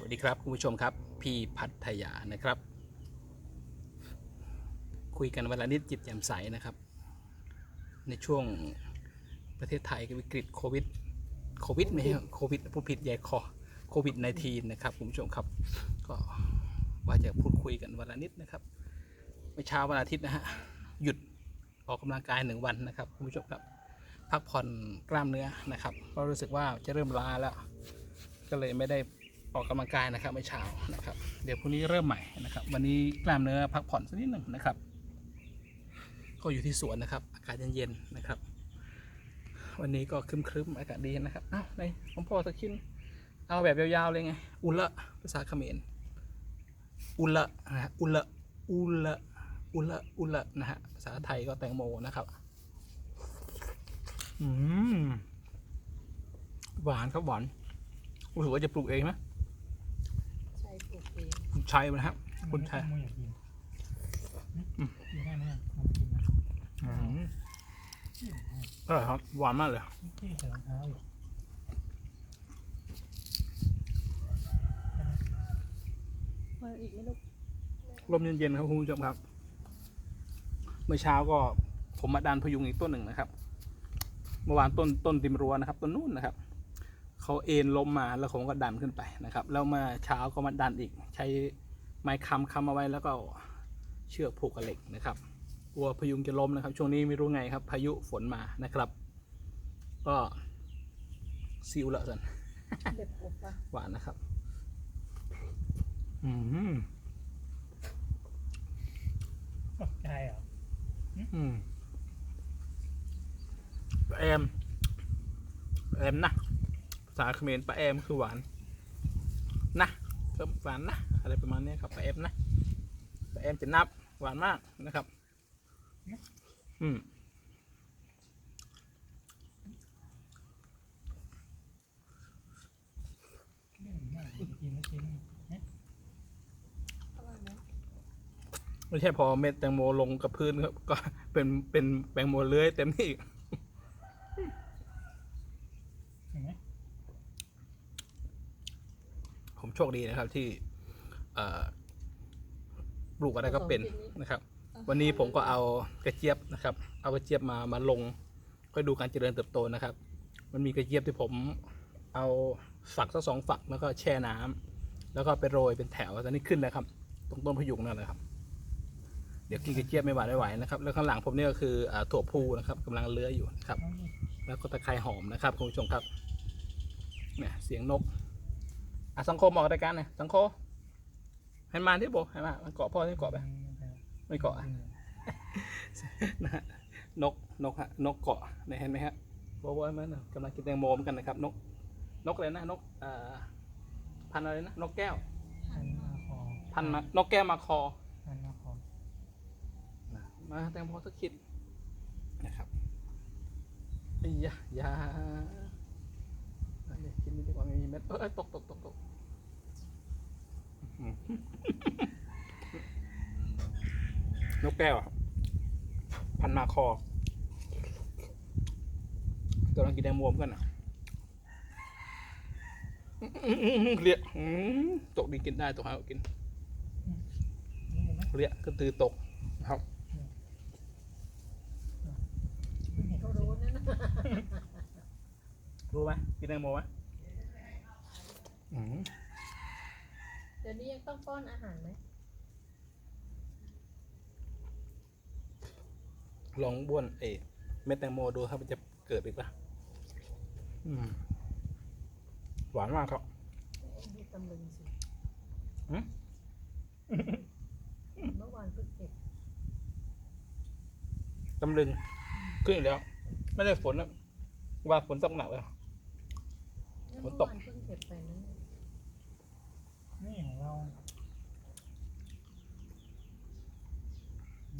สวัสดีครับคุณผู้ชมครับ พี่พัทยานะครับ คุยกันวันละนิดจิตแจ่มใสนะครับ ในช่วงประเทศไทยวิกฤตโควิดโควิดไม่ใช่โควิดผู้ผิดใหญ่คอโควิด -19 นะครับคุณผู้ชมครับ ก็ว่าจะพูดคุยกันวันละนิดนะครับเมื่อเช้าวันอาทิตย์นะฮะหยุดออกกำลังกายหนึ่งวันนะครับคุณผู้ชมครับพักผ่อนกล้ามเนื้อนะครับเพราะรู้สึกว่าจะเริ่มล้าแล้ว ก็เลยไม่ได้ ออกกำลังกายนะครับเมื่อเช้านะครับ เดี๋ยวพรุ่งนี้เริ่มใหม่นะครับ วันนี้กล้ามเนื้อพักผ่อนสักนิดหนึ่งนะครับ ก็อยู่ที่สวนนะครับ อากาศเย็นๆนะครับ วันนี้ก็ครึมๆอากาศดีนะครับอ้าวในผมพอสักชิ้นเอาแบบยาวๆเลยไง อุละภาษาเขมร อุละนะฮะอุละอุละอุละอุละนะฮะ ภาษาไทยก็แตงโมนะครับ อืม หวานครับหวานรู้สึกว่าจะปลูกเองไหม ใช่ปลูกเอง คุณ ชัยนะครับ คุณชัยไม่อยากกินอืมกินได้ไหมอะลองกินนะอืมอร่อยครับ หวานมากเลยที่ใส่รองเท้าอยู่มาอีกไม่รู้ลมเย็นๆครับคุณผู้ชมครับ เมื่อเช้าก็ผมมาดันพยุงอีกต้นหนึ่งนะครับ เมื่อวานต้นต้นติมรั้วนะครับ ต้นนู้นนะครับ เขาเอ็นล้มมาแล้วผมก็ดันขึ้นไปนะครับ แล้วเมื่อเช้าก็มาดันอีก ใช้ไม้ค้ำค้ำเอาไว้แล้วก็เชือกผูกกับเหล็กนะครับกลัวพยุงจะล้มนะครับ ช่วงนี้ไม่รู้ไงครับ พายุฝนมานะครับ ก็ซิวละสันเด็บอบปะหวานนะครับ อืมตกใจเหรออืมปลาแอมปลาแอมนะภา ษาเขมรปลาแอมคือหวานนะเพิ่มหวานนะอะไรประมาณนี้ครับปลาแอมนะปลาแอมจะนับหวานมากนะครับ อืมเรื่องมากกินแล้วกินเอ๊ะอร่อยไหมไม่ใช่พอเม็ดแตงโมลงกับพื้นครับก็เป็นเป็นแตงโมเลื้อยเต็มที่อีก เห็นไหม ผม โชคดีนะครับ ที่เอ่อปลูกอะไรก็เป็นนะครับ วันนี้ผมก็เอากระเจี๊ยบนะครับ เอากระเจี๊ยบมามาลงก็ดูการเจริญเติบโตนะครับ มันมีกระเจี๊ยบที่ผมเอาฝักสักสองฝักแล้วก็แช่น้ำแล้วก็ไปโรยเป็นแถวตอนนี้ขึ้นแล้วครับ ตรงต้นพยุงนั่นแหละครับเดี๋ยวกินกระเจี๊ยบไม่หวานไม่ไหวนะครับแล้วข้างหลังผมเนี่ยก็คืออ่าถั่วพูนะครับกำลังเลื้อยอยู่นะครับเอาดิแล้วก็ตะไคร้หอมนะครับคุณผู้ชมครับเนี่ยเสียงนก อะสังโคมออกรายการหน่อยสังโคให้มาที่โบให้มามันเกาะพ่อที่เกาะไปไม่เกาะอะนะฮะนกนกฮะนกเกาะเนี่ยเห็นไหมฮะโบโบให้มันกำลังกินแตงโมเหมือนกันนะครับ นก นกอะไรนะนกเอ่อพันธุ์อะไรนะนกแก้ว พันมาคอพันธุ์มานกแก้วมาคอพันมาคอนะมาแตงโมสักคิดนะครับไอ้ยะยาอันนี้ กินนี่ดีกว่าไม่มีเม็ดเอยเอยตกตกตกตกอื้อหือนกแก้วอะพันมาคอกำลังกินแตงโมเหมือนกันอะอื้อหือหือเรียกอื้อตกดีกินได้ตกหากิน นี่เห็นไหมเรียกก็ตือตกครับเพิ่งเห็นเขารู้นั่นนะ รู้ไหมกินแตงโมไหม อืมเดี๋ยวนี้ยังต้องป้อนอาหารไหมลองบ้วนเอเม็ดแตงโมดูครับมันจะเกิดอีกปะอืม หวานมากครับดูตำลึงสิหืมเมื่อวานเพิ่งเก็บตำลึงขึ้นอีกแล้ว ไม่ได้ฝนแล้วว่าฝนตกหนักเลยเนี่ยฝเมื่นอตกวานเพิ่งเก็บไปนั่นนี่ของเรา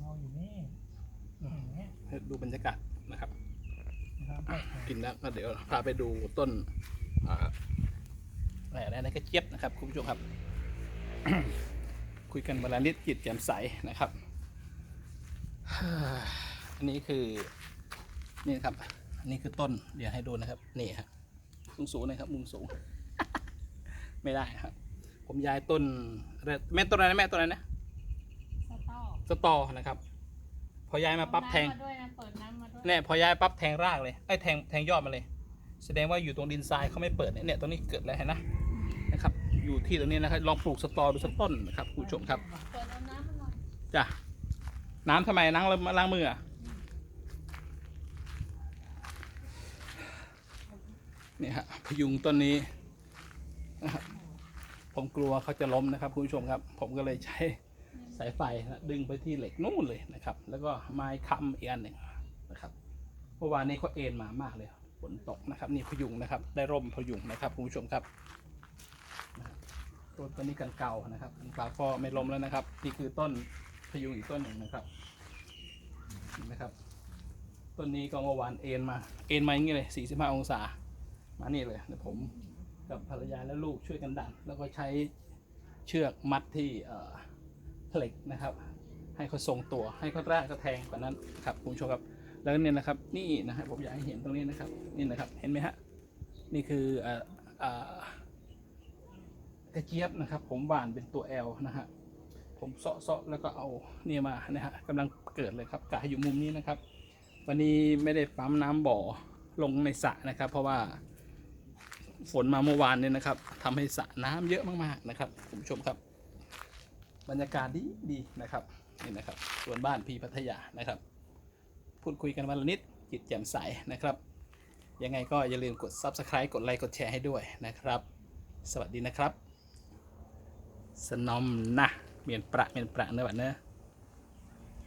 เราอยู่นี่อย่างเงี้ยให้ดูบรรยากาศนะครับนะครับกินแล้วก็เดี๋ยวพาไปดูต้นอ่าอะไรอะไรนะกระเจี๊ยบนะครับคุณผู้ชมครับ คุยกันเวลานิดจิตแจ่มใสนะครับ อันนี้คือนี่นะครับอันนี้คือต้นเดี๋ยวให้ดูนะครับ นี่ครับสูงสูงๆนะครับ มุมสูง ไม่ได้ครับ ผมย้ายต้นอะไรแม่ต้นอะไรนะแม่ต้นอะไรนะสตอสตอนะครับ พอย้ายมาปั๊บแทงน้ำมาด้วยนะเปิดน้ำมาด้วยเนี่ยพอย้ายปั๊บแทงรากเลยไอ้ยแทงแทงยอดมาเลย แสดงว่าอยู่ตรงดินทรายเขาไม่เปิดเนี่ยเนี่ยตรงนี้เกิดแล้วเห็นนะนะครับ อยู่ที่ตรงนี้นะครับลองปลูกสตอดูสักต้นนะครับคุณผู้ชมครับเปิดเอาน้ำมาหน่อยจ้ะน้ำทำไมล้างมาล้างมืออะเนี่ยฮะพยุงต้นนี้นะครับ ผมกลัวเขาจะล้มนะครับคุณผู้ชมครับ ผมก็เลยใช้สายไฟนะดึงไปที่เหล็กนู่นเลยนะครับ แล้วก็ไม้ค้ำอีกอันหนึ่งนะครับเมื่อวานนี้เขาเอ็นมามากเลยฝนตกนะครับนี่พยุงนะครับ ได้ร่มพยุงนะครับคุณผู้ชมครับต้นต้นนี้กันเก่านะครับกันเก่าก็ไม่ล้มแล้วนะครับ นี่คือต้นพยุงอีกต้นหนึ่งนะครับเห็นไหมครับต้นนี้ก็เมื่อวานเอ็นมาเอ็นมาอย่างนี้เลย45 องศา มานี่เลยเดี๋ยวผม กับภรรยาและลูกช่วยกันดัน แล้วก็ใช้เชือกมัดที่เหล็กนะครับ ให้เขาทรงตัวให้เขาแรกกระแทงกว่านั้นครับคุณผู้ชมครับแล้วเนี่ยนะครับนี่นะครับผมอยากให้เห็นตรงนี้นะครับนี่นะครับเห็นไหมฮะนี่คือเอ่อเออกระเจี๊ยบนะครับ ผมหวานเป็นตัว L นะฮะผมเซาะเซาะแล้วก็เอาเนี่ยมานะฮะกำลังเกิดเลยครับกะอยู่มุมนี้นะครับ วันนี้ไม่ได้ปั๊มน้ำบ่อลงในสระนะครับ เพราะว่า ฝนมาเมื่อวานเนี่ยนะครับทำให้สระน้ำเยอะมากๆนะครับคุณผู้ชมครับ บรรยากาศดีดีนะครับนี่นะครับส่วนบ้านพีพัทยานะครับ พูดคุยกันวันละนิดจิตแจ่มใสนะครับ ยังไงก็อย่าลืมกด Subscribe กดไลค์กดแชร์ให้ด้วยนะครับ สวัสดีนะครับ สนอมนะเมียนประเมียนประเนอะบัดเนอ